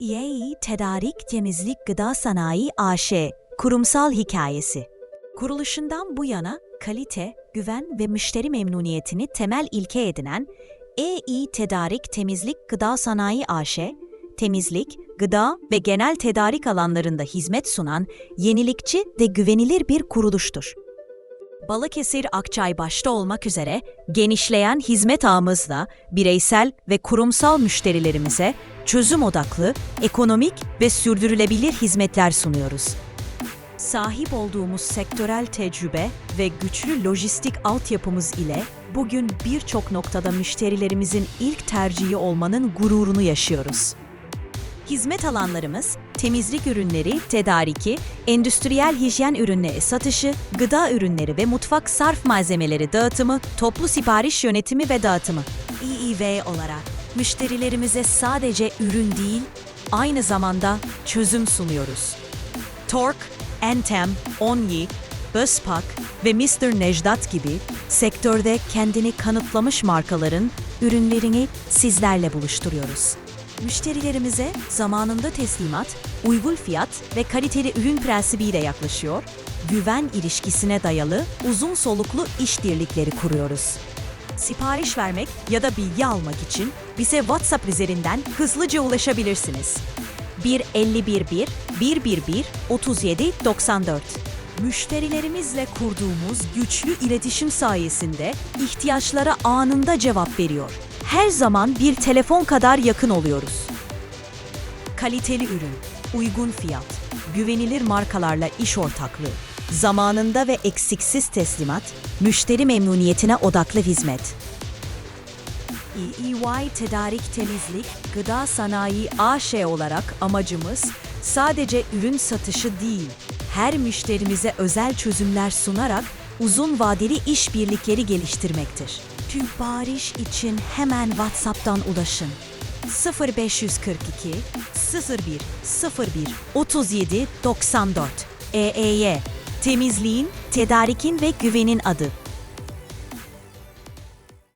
EAE Tedarik Temizlik Gıda Sanayi AŞ Kurumsal Hikayesi Kuruluşundan bu yana kalite, güven ve müşteri memnuniyetini temel ilke edinen EI Tedarik Temizlik Gıda Sanayi AŞ, temizlik, gıda ve genel tedarik alanlarında hizmet sunan yenilikçi ve güvenilir bir kuruluştur. Balıkesir Akçay başta olmak üzere genişleyen hizmet ağımızla bireysel ve kurumsal müşterilerimize çözüm odaklı, ekonomik ve sürdürülebilir hizmetler sunuyoruz. Sahip olduğumuz sektörel tecrübe ve güçlü lojistik altyapımız ile bugün birçok noktada müşterilerimizin ilk tercihi olmanın gururunu yaşıyoruz. Hizmet alanlarımız, temizlik ürünleri, tedariki, endüstriyel hijyen ürünleri satışı, gıda ürünleri ve mutfak sarf malzemeleri dağıtımı, toplu sipariş yönetimi ve dağıtımı. İİV olarak müşterilerimize sadece ürün değil, aynı zamanda çözüm sunuyoruz. Tork, Entem, Onyi, Buspak ve Mr. Necdet gibi sektörde kendini kanıtlamış markaların ürünlerini sizlerle buluşturuyoruz. Müşterilerimize zamanında teslimat, uygun fiyat ve kaliteli ürün prensibiyle yaklaşıyor, güven ilişkisine dayalı uzun soluklu işbirlikleri kuruyoruz. Sipariş vermek ya da bilgi almak için bize WhatsApp üzerinden hızlıca ulaşabilirsiniz. 151 111 37 94 Müşterilerimizle kurduğumuz güçlü iletişim sayesinde ihtiyaçlara anında cevap veriyor. Her zaman bir telefon kadar yakın oluyoruz. Kaliteli ürün, uygun fiyat, güvenilir markalarla iş ortaklığı, zamanında ve eksiksiz teslimat, müşteri memnuniyetine odaklı hizmet. EY Tedarik Temizlik Gıda Sanayi AŞ olarak amacımız sadece ürün satışı değil, her müşterimize özel çözümler sunarak uzun vadeli işbirlikleri geliştirmektir. Sipariş için hemen WhatsApp'tan ulaşın. 0542 01 01 37 94 EEY Temizliğin, tedarikin ve güvenin adı.